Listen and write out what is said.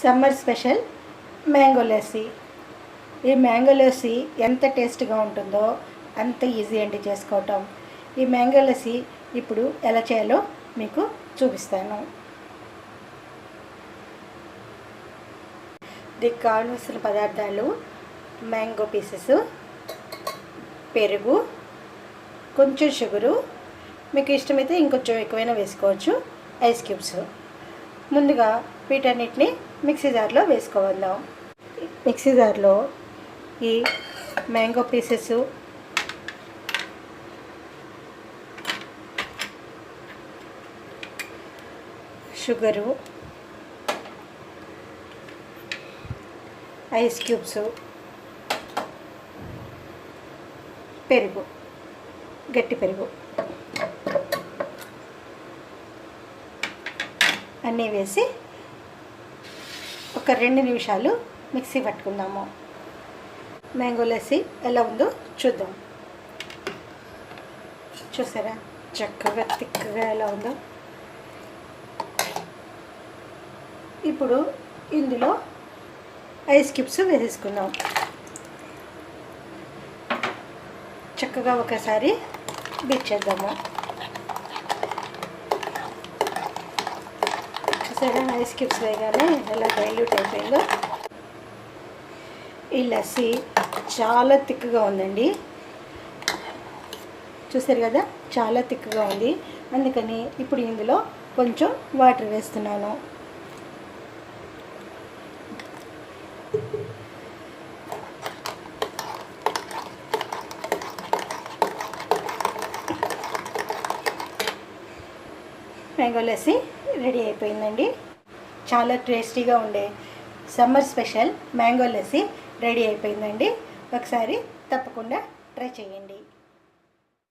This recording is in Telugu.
Summer special mango lassi. ఈ మ్యాంగో లస్సీ ఎంత టేస్ట్గా ఉంటుందో అంత ఈజీ అండి చేసుకోవటం. ఈ మ్యాంగో లస్సీ ఇప్పుడు ఎలా చేయాలో మీకు చూపిస్తాను. దీనికి కావాల్సిన పదార్థాలు మ్యాంగో పీసెస్ పెరుగు కొంచెం షుగరు. మీకు ఇష్టమైతే ఇంకొంచెం ఎక్కువైనా వేసుకోవచ్చు. Ice cubes. ముందుగా వీటన్నిటిని మిక్సీ జార్లో వేసుకోవద్దాం మిక్సీ జార్లో ఈ mango pieces sugar ice cubes పెరుగు గట్టి పెరుగు. అన్నీ వేసి ఒక రెండు నిమిషాలు మిక్సీ పట్టుకుందాము. మ్యాంగో లస్సీ ఎలా ఉందో చూద్దాం. చూసారా? చక్కగా తిక్కగా ఎలా ఉందో. ఇప్పుడు ఇందులో ఐస్ క్యూబ్స్ వేసేసుకుందాం. చక్కగా ఒకసారి బీట్ చేద్దాము. చూసారా ఐస్ క్యూబ్స్ వేయగానే ఎలా డైల్యూట్ అయిపోయిందో. ఈ లస్సీ చాలా తిక్కుగా ఉందండి. చూసారు కదా చాలా తిక్కుగా ఉంది. అందుకని ఇప్పుడు ఇందులో కొంచెం వాటర్ వేస్తున్నాను. మ్యాంగో లస్సీ రెడీ అయిపోయిందండి. చాలా టేస్టీగా ఉండే summer special mango lassi ready అయిపోయిందండి. ఒకసారి తప్పకుండా ట్రై చేయండి.